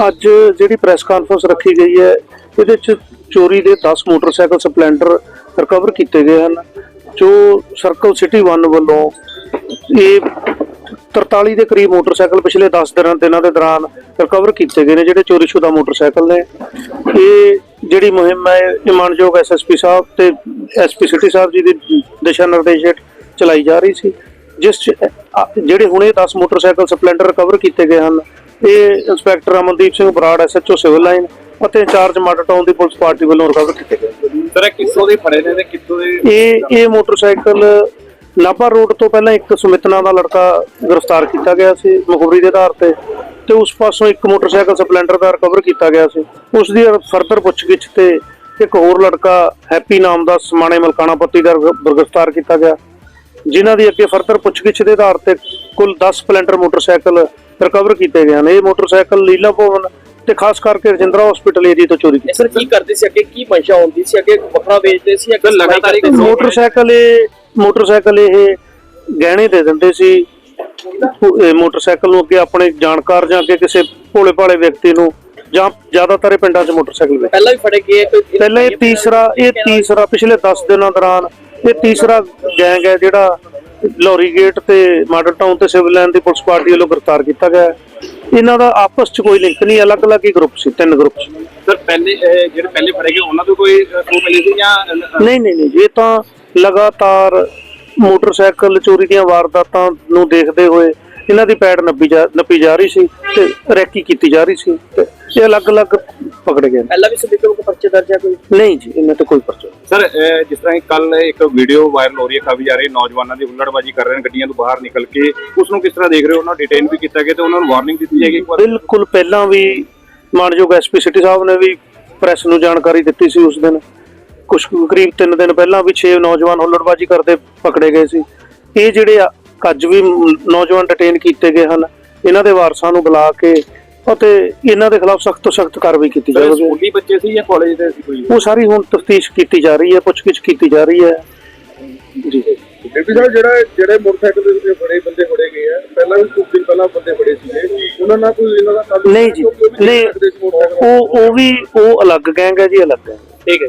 ਅੱਜ ਜਿਹੜੀ press conference ਰੱਖੀ ਗਈ ਹੈ ਇਹਦੇ ਚ ਚੋਰੀ ਦੇ 10 ਮੋਟਰਸਾਈਕਲ ਸਪਲੈਂਡਰ ਰਿਕਵਰ ਕੀਤੇ ਗਏ ਹਨ। ਜੋ ਸਰਕਲ ਸਿਟੀ 1 ਵੱਲੋਂ ਇਹ 43 ਦੇ ਕਰੀਬ ਮੋਟਰਸਾਈਕਲ ਪਿਛਲੇ 10 ਦਿਨਾਂ ਦਿਨਾਂ ਦੇ ਦੌਰਾਨ ਰਿਕਵਰ ਕੀਤੇ ਗਏ ਨੇ ਜਿਹੜੇ ਚੋਰੀशुदा ਮੋਟਰਸਾਈਕਲ ਨੇ। ਇਹ ਜਿਹੜੀ ਮੁਹਿੰਮ ਹੈ ਇਹ ਮਾਨਯੋਗ ਐਸਐਸਪੀ ਸਾਹਿਬ ਤੇ ਐਸਪੀ ਸਿਟੀ ਸਾਹਿਬ ਜੀ ਦੀ ਦਿਸ਼ਾ ਨਿਰਦੇਸ਼ ਹੇਠ ਚਲਾਈ ਜਾ ਰਹੀ ਸੀ। ਜਿਸ 'ਚ, ਜਿਹੜੇ ਹੁਣੇ 10 ਮੋਟਰਸਾਈਕਲ ਸਪਲੈਂਡਰ ਰਿਕਵਰ ਕੀਤੇ ਗਏ ਹਨ ਇਹ inspector Amandeep Singh Brar SHO civil line ਅਤੇ ਇੰਚਾਰਜ ਮਾਡਲ ਟਾਊਨ ਦੀ ਪੁਲਿਸ ਪਾਰਟੀ ਵੱਲੋਂ ਰਿਕਵਰ ਕੀਤੇ ਗਏ। ਸਰ ਕਿੱਥੋਂ ਦੇ ਫੜੇ ਨੇ ਤੇ ਕਿੱਥੋਂ ਦੇ ਇਹ ਇਹ ਮੋਟਰਸਾਈਕਲ ਨਾਭਾ ਰੋਡ ਤੋਂ ਪਹਿਲਾਂ ਇੱਕ ਸੁਮਿਤਨਾ ਦਾ ਲੜਕਾ ਗ੍ਰਿਫਤਾਰ ਕੀਤਾ ਗਿਆ ਸੀ ਮੁਖਬਰੀ ਦੇ ਆਧਾਰ ਤੇ ਤੇ ਉਸ ਪਾਸੋਂ ਇੱਕ ਮੋਟਰਸਾਈਕਲ ਸਪਲੈਂਡਰ ਦਾ ਰਿਕਵਰ ਕੀਤਾ ਗਿਆ ਸੀ। ਉਸ ਦੀ ਫਰਦਰ ਪੁੱਛਗਿੱਛ ਤੇ ਇੱਕ ਹੋਰ ਲੜਕਾ ਹੈਪੀ ਨਾਮ ਦਾ ਸਮਾਣੇ ਮਲਕਾਣਾ ਪੱਤੀ ਦਾ ਗ੍ਰਿ- ਗ੍ਰਿਫਤਾਰ ਕੀਤਾ ਗਿਆ ਜਿਨ੍ਹਾਂ ਦੀ ਅੱਗੇ ਫਰਦਰ ਪੁੱਛਗਿੱਛ ਦੇ ਆਧਾਰ ਤੇ ਕੁੱਲ 10 ਸਪਲੈਂਡਰ ਮੋਟਰਸਾਈਕਲ ਰਿਕਵਰ ਕੀਤੇ ਗਏ ਹਨ। ਇਹ ਮੋਟਰਸਾਈਕਲ ਲੀਲਾ ਭਵਨ ਤੇ ਖਾਸ ਕਰਕੇ ਰਜਿੰਦਰਾ ਹਸਪੀਟਲ ਏਰੀਆ ਤੋਂ ਚੋਰੀ ਕੀਤੇ। ਸਰ ਕੀ ਕਰਦੇ ਸੀ ਅੱਗੇ? ਕੀ ਮਨਸ਼ਾ ਹੁੰਦੀ ਸੀ? ਅੱਗੇ ਵੱਖਰਾ ਵੇਚਦੇ ਸੀ ਅੱਗੇ ਲਗਾਤਾਰ ਮੋਟਰਸਾਈਕਲ ਇਹ ਮੋਟਰਸਾਈਕਲ ਇਹ ਗਹਿਣੇ ਦੇ ਦਿੰਦੇ ਸੀ। ਇਹ ਮੋਟਰਸਾਈਕਲ ਨੂੰ ਅੱਗੇ ਆਪਣੇ ਜਾਣਕਾਰ ਜਾਂ ਅੱਗੇ ਕਿਸੇ ਭੋਲੇ ਭਾਲੇ ਵਿਅਕਤੀ ਨੂੰ ਜਾਂ ਜ਼ਿਆਦਾਤਰ ਇਹ ਪਿੰਡਾਂ 'ਚ ਮੋਟਰਸਾਈਕਲ ਵੇਚ ਪਹਿਲਾਂ ਵੀ ਫੜੇ ਗਏ ਕੋਈ ਪਹਿਲਾਂ ਇਹ ਤੀਸਰਾ ਇਹ ਤੀਸਰਾ ਪਿਛਲੇ 10 ਦਿਨਾਂ ਦੌਰਾਨ ਇਹ ਤੀਸਰਾ ਗੈਂਗ ਹੈ ਜਿਹੜਾ ਲੋਰੀ ਗੇਟ ਤੇ ਮਾਡਲ ਟਾਊਨ ਤੇ ਸਿਵਲ ਲਾਈਨ ਦੀ ਪੁਲਿਸ ਪਾਰਟੀ ਵੱਲੋਂ ਗ੍ਰਿਫਤਾਰ ਕੀਤਾ ਗਿਆ। ਇਹਨਾਂ ਦਾ ਆਪਸ 'ਚ ਕੋਈ ਲਿੰਕ ਨਹੀਂ ਅਲੱਗ-ਅਲੱਗ ਹੀ ਗਰੁੱਪ ਸੀ ਤਿੰਨ ਗਰੁੱਪ ਸੀ ਸਰ ਪਹਿਲੇ ਅਹ, ਜਿਹੜੇ ਪਹਿਲੇ ਫੜੇ ਗਏ ਉਹਨਾਂ ਤੋਂ ਕੋਈ ਸੂ ਮਿਲੀ ਸੀ ਜਾਂ ਨਹੀਂ ਨਹੀਂ ਨਹੀਂ ਇਹ ਤਾਂ ਲਗਾਤਾਰ ਮੋਟਰਸਾਈਕਲ ਚੋਰੀ ਦੀਆਂ ਵਾਰਦਾਤਾਂ ਨੂੰ ਦੇਖਦੇ ਹੋਏ ਇਹਨਾਂ ਦੀ ਪੈੜ ਨੱਪੀ ਜਾ ਨੱਪੀ ਜਾ ਰਹੀ ਸੀ ਤੇ ਰੈਕੀ ਕੀਤੀ ਜਾ ਰਹੀ ਸੀ ਤੇ ਇਹ ਅਲੱਗ-ਅਲੱਗ ਪਕੜੇ ਗਏ ਨੇ। ਪਹਿਲਾਂ ਵੀ ਸਬਿਤ ਕੋ ਪਰਚੇ ਦਰਜ ਹੈ ਕੋਈ ਨਹੀਂ ਜੀ ਇਹਨਾਂ ਤੇ ਕੋਈ ਪਰਚਾ। ਸਰ ਜਿਸ ਤਰ੍ਹਾਂ ਕੱਲ ਇੱਕ ਵੀਡੀਓ ਵਾਇਰਲ ਹੋ ਰਹੀ ਹੈ ਕਾਫੀ ਜਾ ਰਹੀ ਨੌਜਵਾਨਾਂ ਦੀ ਹੁੱਲੜਬਾਜ਼ੀ ਕਰ ਰਹੇ ਨੇ, ਗੱਡੀਆਂ ਤੋਂ ਬਾਹਰ ਨਿਕਲ ਕੇ। ਉਸ ਨੂੰ ਕਿਸ ਤਰ੍ਹਾਂ ਦੇਖ ਰਹੇ ਹੋ? ਉਹਨਾਂ ਨੂੰ ਡਿਟੇਨ ਵੀ ਕੀਤਾ ਗਿਆ ਤੇ ਉਹਨਾਂ ਨੂੰ ਵਾਰਨਿੰਗ ਦਿੱਤੀ ਜਾਏਗੀ ਇੱਕ ਵਾਰ? ਬਿਲਕੁਲ ਪਹਿਲਾਂ ਵੀ ਮਾਨਯੋਗ ਐਸਪੀ ਸਿਟੀ ਸਾਹਿਬ ਨੇ ਵੀ ਪ੍ਰੈਸ ਨੂੰ ਜਾਣਕਾਰੀ ਦਿੱਤੀ ਸੀ ਉਸ ਦਿਨ। ਕੁਝ ਕਰੀਬ 3 ਦਿਨ ਪਹਿਲਾਂ ਵੀ 6 ਨੌਜਵਾਨ ਹੁੱਲੜਬਾਜ਼ੀ ਕਰਦੇ ਪਕੜੇ ਗਏ ਸੀ। ਇਹ ਜਿਹੜੇ ਆ- ਅੱਜ ਵੀ ਨੌਜਵਾਨ ਡਿਟੇਨ ਕੀਤੇ ਗਏ ਹਨ। ਇਹਨਾਂ ਦੇ ਵਾਰਸਾਂ ਨੂੰ ਬੁਲਾ ਕੇ ਅਤੇ ਇਹਨਾਂ ਦੇ ਖਿਲਾਫ ਸਖਤ ਤੋਂ ਸਖਤ ਕਾਰਵਾਈ ਕੀਤੀ ਜਾਵੇਗੀ। ਸਕੂਲੀ ਬੱਚੇ ਸੀ ਜਾਂ ਕਾਲਜ ਦੇ ਸੀ ਕੋਈ? ਉਹ ਸਾਰੀ ਹੁਣ ਤਫਤੀਸ਼ ਕੀਤੀ ਜਾ ਰਹੀ ਹੈ ਪੁੱਛਗਿੱਛ ਕੀਤੀ ਜਾ ਰਹੀ ਹੈ। ਜੀ। ਡਿਪਟੀ ਸਾਹਿਬ ਜਿਹੜਾ ਜਿਹੜੇ ਮੋਟਰਸਾਈਕਲ ਦੇ ਉੱਤੇ ਬੜੇ ਬੰਦੇ ਫੜੇ ਗਏ ਆ ਪਹਿਲਾਂ ਵੀ ਕੁਝ ਦਿਨ ਪਹਿਲਾਂ ਬੰਦੇ ਫੜੇ ਸੀਗੇ। ਉਹਨਾਂ ਨਾਲ ਕੋਈ ਇਹਨਾਂ ਦਾ ਤਾਲੁਕ ਨਹੀਂ ਜੀ ਕਿਉਂਕਿ ਉਹ ਵੀ ਨਹੀਂ ਉਹ ਉਹ ਵੀ ਉਹ ਅਲੱਗ ਗੈਂਗ ਹੈ ਜੀ ਅਲੱਗ ਗੈਂਗ। ਠੀਕ ਹੈ